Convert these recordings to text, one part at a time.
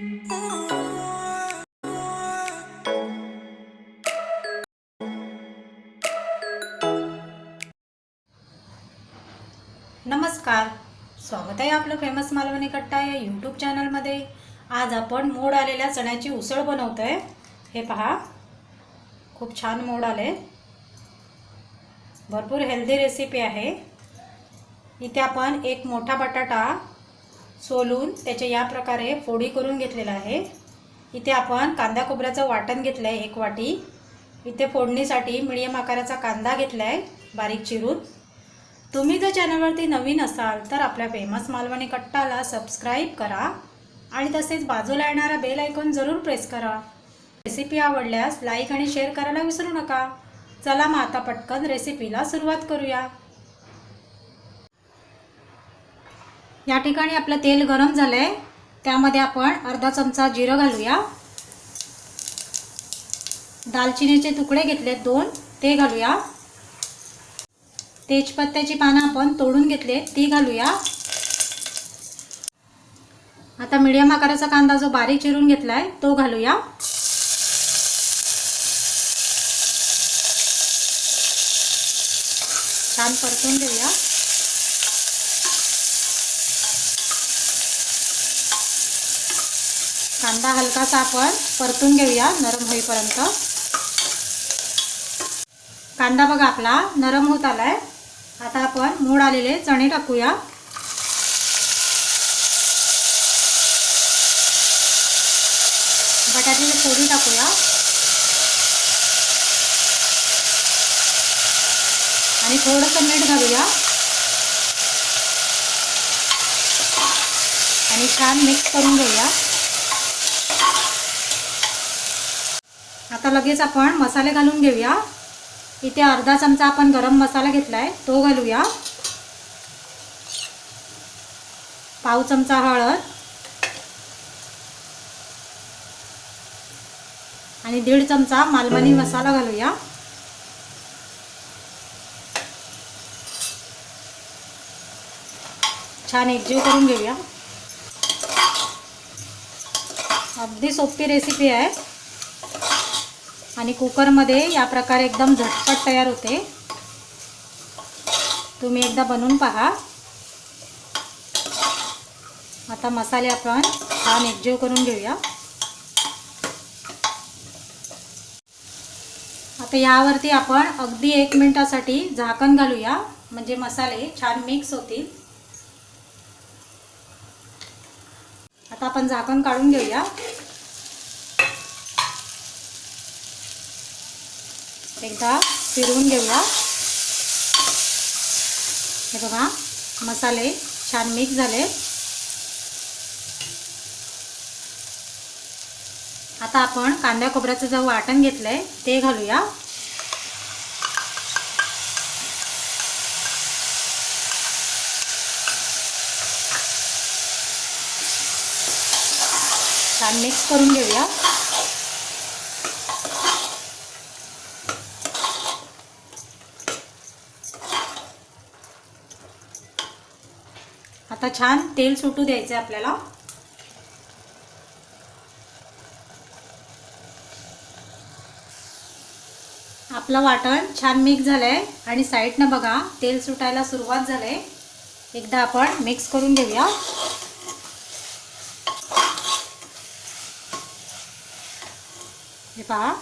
नमस्कार. स्वागत आहे आपलं फेमस मालवणी कट्टा या यूट्यूब चॅनलमध्ये आज आपण मोड आलेल्या चण्याची उसळ बनवतो आहे हे पहा. खूप छान मोड आले. भरपूर हेल्दी रेसिपी आहे. इथे आपण एक मोठा बटाटा सोलून त्याचे या प्रकारे फोडी करून घेतलेला आहे. इथे आपण कांदा खोबऱ्याचं वाटण घेतलं आहे एक वाटी. इथे फोडणीसाठी मिडियम आकाराचा कांदा घेतला आहे बारीक चिरून. तुम्ही जर चॅनलवरती नवीन असाल तर आपल्या फेमस मालवणी कट्टाला सबस्क्राईब करा आणि तसेच बाजूला येणारा बेल आयकॉन जरूर प्रेस करा. रेसिपी आवडल्यास लाईक आणि शेअर करायला विसरू नका. चला मग आता पटकन रेसिपीला सुरुवात करूया. या ठिकाणी आपलं तेल गरम झालं आहे त्यामध्ये आपण अर्धा चमचा जिरं घालूया. दालचिनीचे तुकडे घेतलेत दोन ते घालूया. तेजपत्त्याची पानं आपण तोडून घेतले ती घालूया. आता मीडियम आकाराचा कांदा जो बारीक चिरून घेतलाय तो घालूया. छान परतून घेऊया. कांदा हलकासा आपण परतून घेऊया नरम होईपर्यंत. कांदा बघा आपला नरम होत आलाय. आता आपण मूड आलेले चणे टाकूया. बटाट्याची फोडी टाकूया. आणि थोडंसं मीठ घालूया. आणि छान मिक्स करून घेऊया. आता लगेच आपण मसाले घालून घेऊया. इथे अर्धा चमचा आपण गरम मसाला घेतलाय तो घालूया. पाव चमचा हळद. आणि दीड चमचा मालवणी मसाला घालूया. छान एकजीव करून घेऊया. अगदी सोपी रेसिपी आहे. आणि कुकरमध्ये या प्रकारे एकदम झटपट तयार होते. तुम्ही एकदा बनवून पहा. आता मसाले आपण छान एकजीव करून घेऊया. आता यावरती आपण अगदी एक मिनिटासाठी झाकण घालूया. म्हणजे मसाले छान मिक्स होतील. आता आपण झाकण काढून घेऊया. एकदा फिरवून घेऊया. हे बघा मसाले छान मिक्स झाले. आता आपण कांद्या खोबऱ्याचं जे वाटण घेतलंय ते घालूया. छान मिक्स करून घेऊया. आता छान तेल सुटू द्यायचं आहे आपल्याला. आपलं वाटण छान मिक्स झालं आहे आणि साईडनं बघा तेल सुटायला सुरुवात झालं आहे एकदा आपण मिक्स करून घेऊया. हे पहा.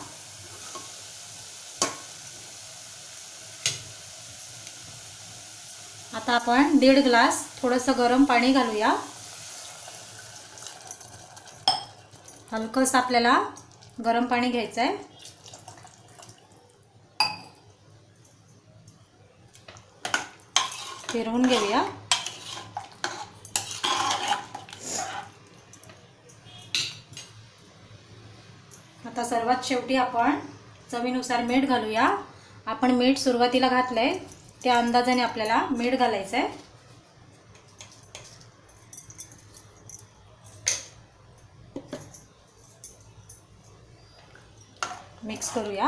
आता आपण दीड ग्लास थोडंसं गरम पाणी घालूया. हलकंसं आपल्याला गरम पाणी घ्यायचं आहे फिरवून घेऊया. आता सर्वात शेवटी आपण चवीनुसार मीठ घालूया. आपण मीठ सुरुवातीला आहे त्या अंदाजाने आपल्याला मीठ घालायचं आहे मिक्स करूया.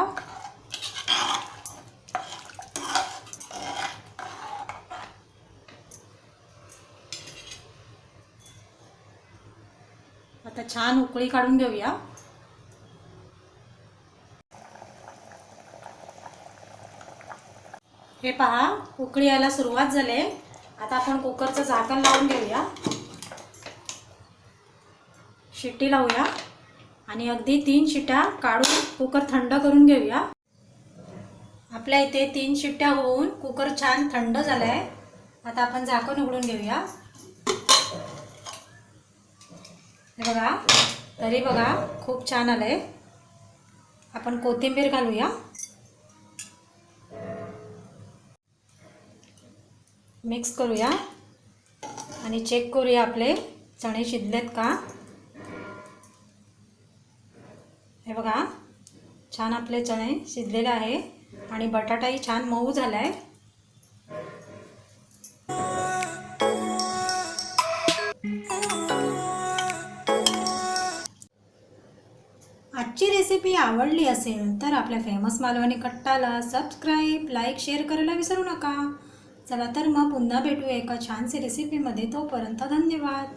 आता छान उकळी काढून घेऊया. हे पहा उकळी यायला सुरुवात झाली आता आपण कुकरचं झाकण लावून घेऊया. शिट्टी लावूया. आणि अगदी तीन शिट्ट्या काढून कुकर थंड करून घेऊया. आपल्या इथे तीन शिट्ट्या होऊन कुकर छान थंड झालं आहे आता आपण झाकण उघडून घेऊया. हे बघा तरी बघा खूप छान आलं आहे आपण कोथिंबीर घालूया. मिक्स करूया. आणि चेक करूया आपले चणे शिजलेत का? हे बघा छान आपले चणे शिजलेले आहे आणि बटाटाही छान मऊ झाला आहे आजची रेसिपी आवडली असेल तर आपल्या फेमस मालवणी कट्टाला सबस्क्राईब लाईक शेअर करायला विसरू नका. चला तर मग पुन्हा भेटूया एका छानशी रेसिपीमध्ये तोपर्यंत धन्यवाद.